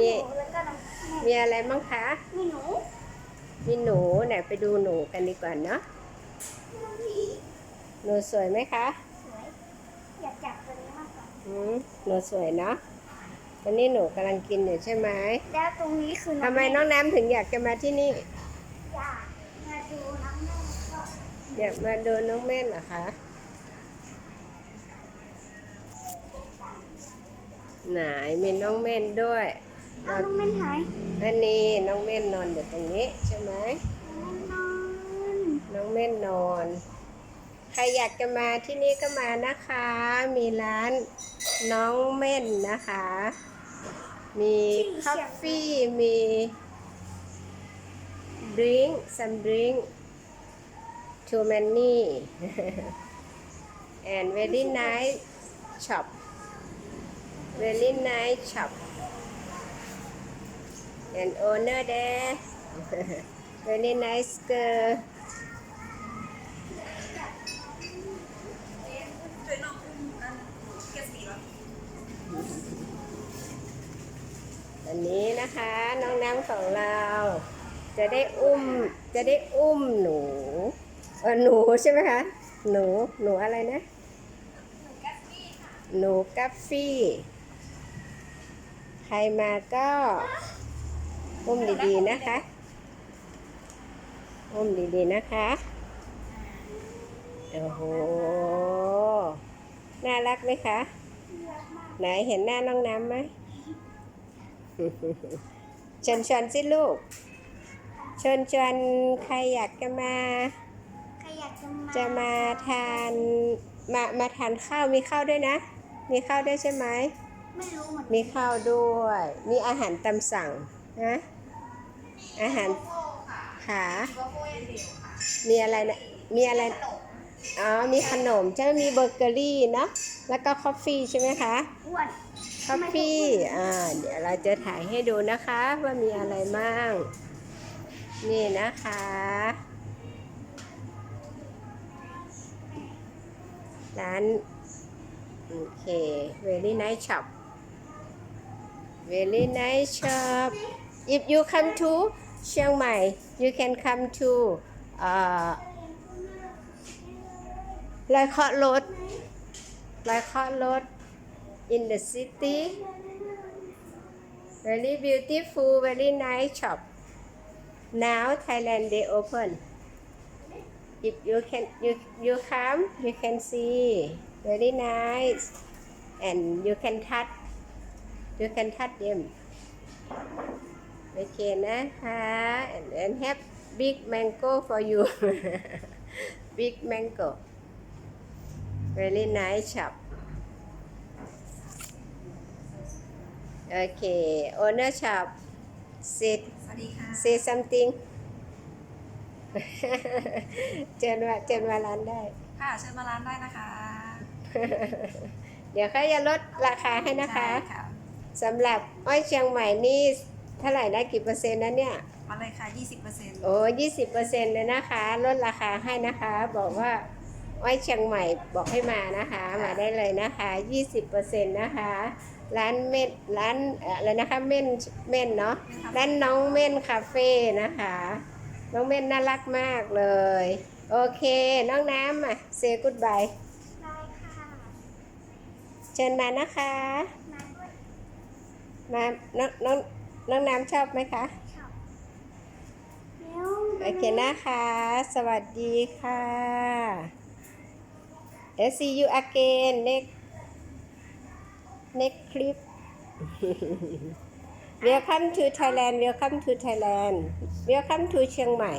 มีหนูแล้วก็น้องแม่มีอะไรบ้างคะ มีหนูมีหนูไหนไปดูหนูกันดีกว่าเนาะ หนูสวยไหมคะสวยอยากจับตัวนี้มากกว่าอืมหนูสวยเนาะตอนนี้หนูกำลังกินอยู่ใช่ไหมแล้วตรงนี้คือทำไมน้องน้ำถึงอยากจะมาที่นี่ อยากมาดูน้องแม่ก็อยากมาดูน้องเม่นเหรอคะ ไหนมีน้องเม่นด้วยเอาน้องแม่นหายอันนี้น้องเม่นนอนอยู่ตรงนี้ใช่ไหมน้องนอนน้องเม่นนอน ใครอยากจะมาที่นี่ก็มานะคะ มีร้านน้องเม่นนะคะ มีคาเฟ่มีดริง some drink too many and very nice shop very nice shop and owner there very nice girl อันนี้นะคะน้องน้ำของเรา จะได้อุ้มจะได้อุ้มหนูเออหนูใช่ไหมคะ หนูหนูอะไรนะ หนูกัฟฟี่ ใครมาก็ อุ้มดีๆนะคะ อุ้มดีๆนะคะ โอ้โห น่ารักไหมคะ ไหนเห็นหน้าน้องน้ำไหมเชิญชวนสิลูก เชิญชวนใครอยากจะมาใครอยากจะมา จะมาทานมามาทานข้าวมีข้าวด้วยนะ มีข้าวด้วยใช่ไหมไม่รู้เหมือนมีข้าวด้วย มีอาหารตามสั่งนะ อาหารขามีอะไรนะมีอะไรอ๋อมีขนมใช่ไหมมีเบเกอรี่เนาะแล้วก็คอฟฟี่ใช่ไหมคะอ้วนคอฟฟี่อ่าเดี๋ยวเราจะถ่ายให้ดูนะคะว่ามีอะไรบ้างนี่นะคะร้านโอเค very nice shop very nice shop if you come to เชียงใหม่ you can come to เอ่อลอยเคาะรถลอยเคาะรถ in the city very beautiful very nice shop now Thailand they open if you can you you come you can see very nice and you can touch you can touch them โอเคนะคะ and, and have big mango for you big mango very nice shop โอเค owner shop sit สวัสดีค่ะ say something เชิญว่าเชิญมาร้านได้ ค่ะเชิญมาร้านได้นะคะ เดี๋ยวเขาจะลดราคาให้นะคะได้ค่ะสำหรับอ้อยเชียงใหม่นี่ เท่าไหร่นะกี่เปอร์เซ็นต์นะเนี่ยมาเลยค่ะ20%โอ้ยี่สิบเปอร์เซ็นต์เลยนะคะลดราคาให้นะคะ บอกว่าอ้อยเชียงใหม่บอกให้มานะคะ มาได้เลยนะคะยี่สิบเปอร์เซ็นต์นะคะ ร้านเม่นร้านเอ่ออะไรนะคะเม่นเม่นเนาะร้านน้องเม่นคาเฟ่นะคะ น้องเม่นน่ารักมากเลย โอเคน้องน้ำอะเซกุดบายได้ค่ะเชิญมานะคะ มาด้วยมาน้องน้อง น้องน้ำชอบไหมคะชอบแล้วโอเคนะคะ สวัสดีค่ะเดี๋ยว see you again next next clip welcome to Thailand welcome to Thailand welcome to เชียงใหม่